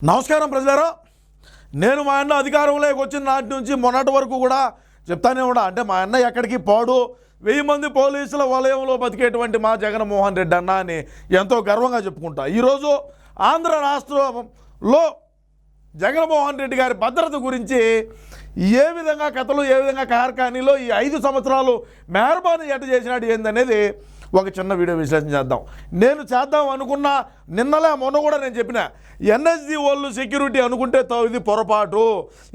నమస్కారం ప్రజలారా. నేను మా అన్న అధికారంలోకి వచ్చిన నాటి నుంచి మొన్నటి వరకు కూడా చెప్తానే ఉన్నా. అంటే మా అన్న ఎక్కడికి పోడు వెయ్యి మంది పోలీసుల వలయంలో బతికేటువంటి మా జగన్మోహన్ రెడ్డి అన్న అని ఎంతో గర్వంగా చెప్పుకుంటా. ఈరోజు ఆంధ్ర రాష్ట్రంలో జగన్మోహన్ రెడ్డి గారి భద్రత గురించి ఏ విధంగా కథలు ఏ విధంగా కార్ఖానీలో ఈ ఐదు సంవత్సరాలు మెహర్బానీ ఎట చేసినాడు ఏందనేది ఒక చిన్న వీడియో విశ్లేషణ చేద్దాం. నేను చేద్దాం అనుకున్న నిన్నలే మొన్న కూడా నేను చెప్పిన ఎన్ఎస్జి వాళ్ళు సెక్యూరిటీ అనుకుంటే ఇది పొరపాటు.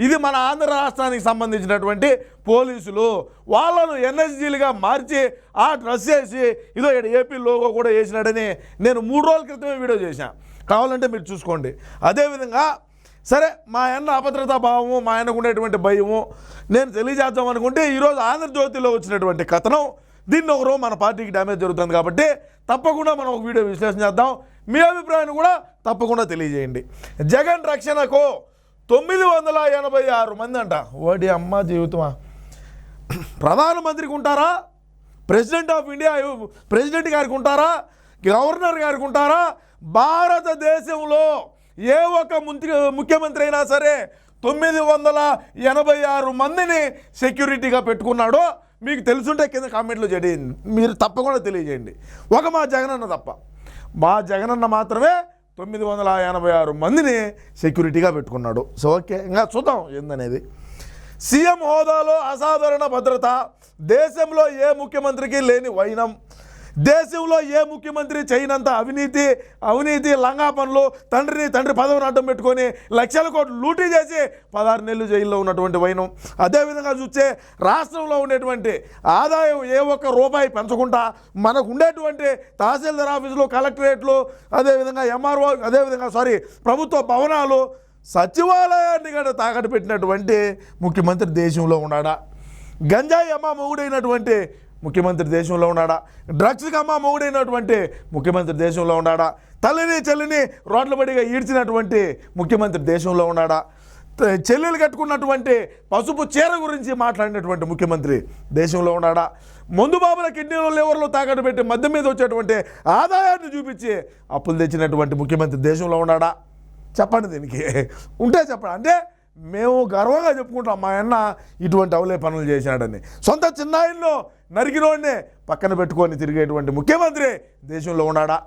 ఇది మన ఆంధ్ర రాష్ట్రానికి సంబంధించినటువంటి పోలీసులు. వాళ్ళను ఎన్ఎస్జీలుగా మార్చి ఆ డ్రెస్ వేసి ఇదో ఈడ ఏపీ లోగో కూడా వేసినాడని నేను మూడు రోజుల క్రితమే వీడియో చేశాను కావాలంటే మీరు చూసుకోండి. అదేవిధంగా సరే మా అన్న అభద్రతా భావము మా ఆయనకు ఉండేటువంటి భయము నేను తెలియజేద్దాం అనుకుంటే ఈరోజు ఆంధ్రజ్యోతిలో వచ్చినటువంటి కథనం దీన్ని ఒకరో మన పార్టీకి డ్యామేజ్ జరుగుతుంది కాబట్టి తప్పకుండా మనం ఒక వీడియో విశ్లేషణ చేద్దాం. మీ అభిప్రాయాన్ని కూడా తప్పకుండా తెలియజేయండి. జగన్ రక్షణకు తొమ్మిది వందల ఎనభై ఆరు మంది అంట. ఓడి అమ్మ జీవితమా? ప్రధానమంత్రికి ఉంటారా? ప్రెసిడెంట్ ఆఫ్ ఇండియా ప్రెసిడెంట్ గారికి ఉంటారా? గవర్నర్ గారికి ఉంటారా? భారతదేశంలో ఏ ఒక్క ముంత్రి ముఖ్యమంత్రి అయినా సరే తొమ్మిది వందల ఎనభై ఆరు మందిని సెక్యూరిటీగా పెట్టుకున్నాడో మీకు తెలుసుంటే కింద కామెంట్లో చేయండి మీరు తప్పకుండా తెలియజేయండి. ఒక మా జగనన్న తప్ప. మా జగనన్న మాత్రమే తొమ్మిది వందల ఎనభై ఆరు మందిని సెక్యూరిటీగా పెట్టుకున్నాడు. So okay. ఇంకా చూద్దాం ఏందనేది. సీఎం హోదాలో అసాధారణ భద్రత. దేశంలో ఏ ముఖ్యమంత్రికి లేని వైనం. దేశంలో ఏ ముఖ్యమంత్రి చేయనంత అవినీతి అవినీతి లంగా పనులు తండ్రిని తండ్రి పదవిని అడ్డం పెట్టుకొని లక్షల కోట్లు లూటీ చేసి పదహారు నెలలు జైల్లో ఉన్నటువంటి వైనం. అదేవిధంగా చూస్తే రాష్ట్రంలో ఉండేటువంటి ఆదాయం ఏ ఒక్క రూపాయి పెంచకుండా మనకు ఉండేటువంటి తహసీల్దార్ ఆఫీసులు కలెక్టరేట్లు అదేవిధంగా ఎంఆర్ఓ అదేవిధంగా సారీ ప్రభుత్వ భవనాలు సచివాలయాన్ని కూడా తాకట్టు పెట్టినటువంటి ముఖ్యమంత్రి దేశంలో ఉన్నాడా? గంజాయి అమ్మ మొగుడైనటువంటి ముఖ్యమంత్రి దేశంలో ఉన్నాడా? డ్రగ్స్కి అమ్మ మొగుడైనటువంటి ముఖ్యమంత్రి దేశంలో ఉన్నాడా? తల్లిని చెల్లిని రోడ్ల బడిగా ఈడ్చినటువంటి ముఖ్యమంత్రి దేశంలో ఉన్నాడా? చెల్లెలు కట్టుకున్నటువంటి పసుపు చీర గురించి మాట్లాడినటువంటి ముఖ్యమంత్రి దేశంలో ఉన్నాడా? ముందు బాబుల కిడ్నీలో లేవర్లో తాకట్టు పెట్టి మద్యం మీద వచ్చేటువంటి ఆదాయాన్ని చూపించి అప్పులు తెచ్చినటువంటి ముఖ్యమంత్రి దేశంలో ఉన్నాడా? చెప్పండి దీనికి. ఉంటే చెప్పండి. అంటే మేము గర్వంగా చెప్పుకుంటాం మా అన్న ఇటువంటి అవలే పనులు చేశాడని. సొంత చిన్నాయిల్లో నరికినోడినే పక్కన పెట్టుకొని తిరిగేటువంటి ముఖ్యమంత్రి దేశంలో ఉన్నాడా?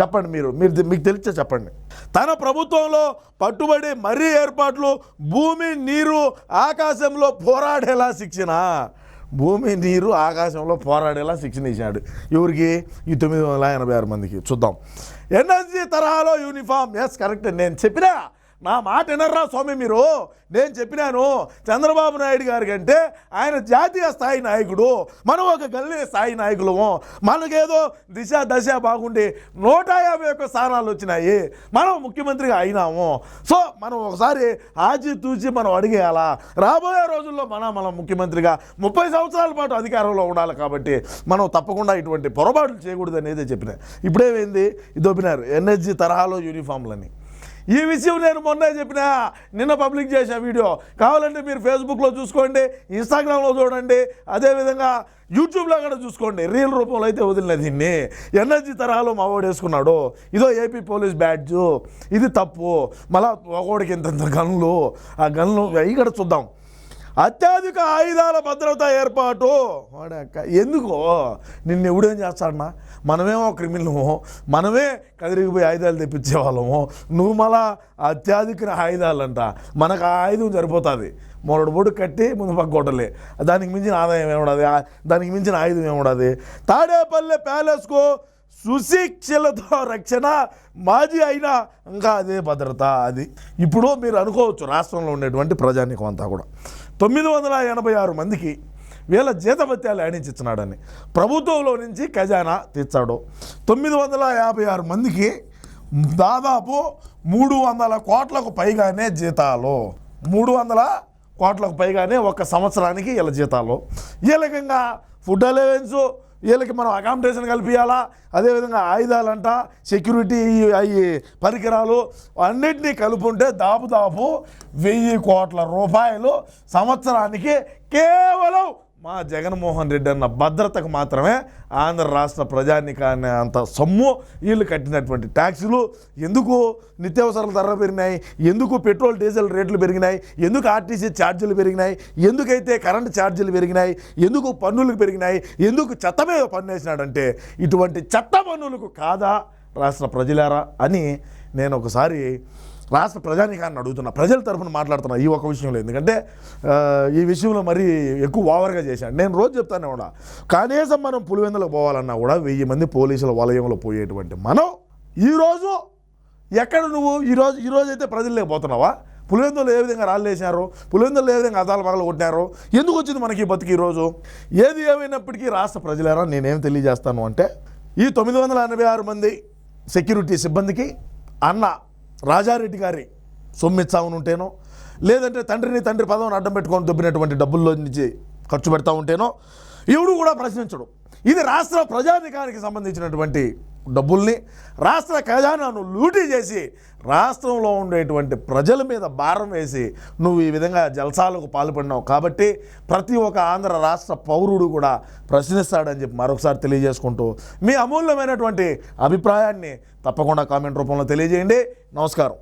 చెప్పండి మీరు మీరు మీకు తెలిస్తే చెప్పండి. తన ప్రభుత్వంలో పట్టుబడి మరీ ఏర్పాట్లు భూమి నీరు ఆకాశంలో పోరాడేలా శిక్షణ భూమి నీరు ఆకాశంలో పోరాడేలా శిక్షణ ఇచ్చాడు ఎవరికి? ఈ తొమ్మిది వందల ఎనభై ఆరు మందికి. చూద్దాం. ఎన్ఎస్జీ తరహాలో యూనిఫామ్. Yes correct. నేను చెప్పినా నా మాట వినర్రా స్వామి మీరు? నేను చెప్పినాను చంద్రబాబు నాయుడు గారి కంటే ఆయన జాతీయ స్థాయి నాయకుడు మనం ఒక గల్లీ స్థాయి నాయకులము. మనకేదో దిశ దశ బాగుండి నూట యాభై ఒక్క స్థానాలు వచ్చినాయి. మనం ముఖ్యమంత్రిగా అయినాము. సో మనం ఒకసారి ఆచి తూచి మనం అడిగేయాలా? రాబోయే రోజుల్లో మనం మనం ముఖ్యమంత్రిగా ముప్పై సంవత్సరాల పాటు అధికారంలో ఉండాలి కాబట్టి మనం తప్పకుండా ఇటువంటి పొరపాట్లు చేయకూడదు అనేది చెప్పిన. ఇప్పుడేమైంది? ఇది ఒప్పినారు ఎన్ఎస్జి తరహాలో యూనిఫామ్లని ఈ విషయం నేను మొన్నే చెప్పిన నిన్న పబ్లిక్ చేసా వీడియో. కావాలంటే మీరు ఫేస్బుక్లో చూసుకోండి ఇన్స్టాగ్రామ్లో చూడండి అదేవిధంగా యూట్యూబ్లో కూడా చూసుకోండి. రీల్ రూపంలో అయితే వదిలిన దీన్ని. ఎనర్జీ తరహాలో మావాడు వేసుకున్నాడు. ఇదో ఏపీ పోలీస్ బ్యాడ్జు. ఇది తప్పు. మళ్ళా ఒకడికి ఇంత గన్లు. ఆ గన్లు అవి కూడా చూద్దాం. అత్యధిక ఆయుధాల భద్రత ఏర్పాటు. వాడక్క ఎందుకో? నిన్ను ఎవడేం చేస్తాడన్నా? మనమేమో క్రిమినల్ మనమే కదిరిగిపోయి ఆయుధాలు తెప్పించే వాళ్ళము నువ్వు మళ్ళా అత్యాధిక ఆయుధాలంట. మనకు ఆ ఆయుధం సరిపోతుంది. మొరడు బోటు కట్టి ముందు పక్కోటలే దానికి మించిన ఆదాయం ఏముండదు? దానికి మించిన ఆయుధం ఏముండదు? తాడేపల్లె ప్యాలెస్కు సుశిక్షలతో రక్షణ మాజీ అయినా ఇంకా అదే భద్రత అది. ఇప్పుడు మీరు అనుకోవచ్చు రాష్ట్రంలో ఉండేటువంటి ప్రజానికం అంతా కూడా. తొమ్మిది వందల ఎనభై ఆరు మందికి వీళ్ళ జీతభత్యాలు ఆడించిస్తున్నాడని ప్రభుత్వంలో నుంచి ఖజానా తెచ్చాడు. తొమ్మిది వందల యాభై ఆరు మందికి దాదాపు మూడు వందల కోట్లకు పైగానే జీతాలు. మూడు వందల కోట్లకు పైగానే ఒక సంవత్సరానికి వీళ్ళ జీతాలు. వీళ్ళకంగా ఫుడ్ అలవెన్సు వీళ్ళకి మనం అకామిడేషన్ కల్పించాలా అదేవిధంగా ఆయుధాలంట సెక్యూరిటీ అవి పరికరాలు అన్నిటినీ కలుపుంటే దాపు దాపు వెయ్యి కోట్ల రూపాయలు సంవత్సరానికి కేవలం మా జగన్మోహన్ రెడ్డి అన్న భద్రతకు మాత్రమే ఆంధ్ర రాష్ట్ర ప్రజానికాన్ని అంత సొమ్ము వీళ్ళు కట్టినటువంటి ట్యాక్సులు. ఎందుకు నిత్యావసరాల ధరలు పెరిగినాయి? ఎందుకు పెట్రోల్ డీజిల్ రేట్లు పెరిగినాయి? ఎందుకు ఆర్టీసీ ఛార్జీలు పెరిగినాయి? ఎందుకైతే కరెంటు ఛార్జీలు పెరిగినాయి? ఎందుకు పన్నులు పెరిగినాయి? ఎందుకు చెత్త మీద పన్ను వేసినాడంటే ఇటువంటి చెత్త పన్నులకు కాదా రాష్ట్ర ప్రజలారా అని నేను ఒకసారి రాష్ట్ర ప్రజానికాన్ని అడుగుతున్నా ప్రజల తరఫున మాట్లాడుతున్నా ఈ ఒక విషయంలో. ఎందుకంటే ఈ విషయంలో మరీ ఎక్కువ ఓవర్గా చేశాను నేను రోజు చెప్తానే కూడా కనీసం మనం పులివెందులకు పోవాలన్నా కూడా వెయ్యి మంది పోలీసుల వలయంలో పోయేటువంటి మనం ఈరోజు ఎక్కడ నువ్వు? ఈరోజు ఈరోజు అయితే ప్రజల్లోకి పోతున్నావా? పులివెందులు ఏ విధంగా రాళ్ళు వేసారు పులివెందులు ఏ విధంగా అదాలు పగలు కొట్టారు ఎందుకు వచ్చింది మనకి ఈ బతికి ఈరోజు ఏది ఏమైనప్పటికీ రాష్ట్ర ప్రజలారా? నేనేం తెలియజేస్తాను అంటే ఈ తొమ్మిది వందల ఎనభై ఆరు మంది సెక్యూరిటీ సిబ్బందికి అన్న రాజారెడ్డి గారి సొమ్మిచ్చావును ఉంటేనో లేదంటే తండ్రిని తండ్రి పదవిని అడ్డం పెట్టుకొని దొబ్బినటువంటి డబ్బుల్లో నుంచి ఖర్చు పెడతా ఉంటేనో ఎవడు కూడా ప్రశ్నించడు. ఇది రాష్ట్ర ప్రజానికానికి సంబంధించినటువంటి డబ్బుల్ని రాష్ట్ర ఖజానాను లూటీ చేసి రాష్ట్రంలో ఉండేటువంటి ప్రజల మీద భారం వేసి నువ్వు ఈ విధంగా జల్సాలకు పాల్పడినావు కాబట్టి ప్రతి ఒక్క ఆంధ్ర రాష్ట్ర పౌరుడు కూడా ప్రశ్నిస్తాడని చెప్పి మరొకసారి తెలియజేసుకుంటూ మీ అమూల్యమైనటువంటి అభిప్రాయాన్ని తప్పకుండా కామెంట్ రూపంలో తెలియజేయండి. నమస్కారం.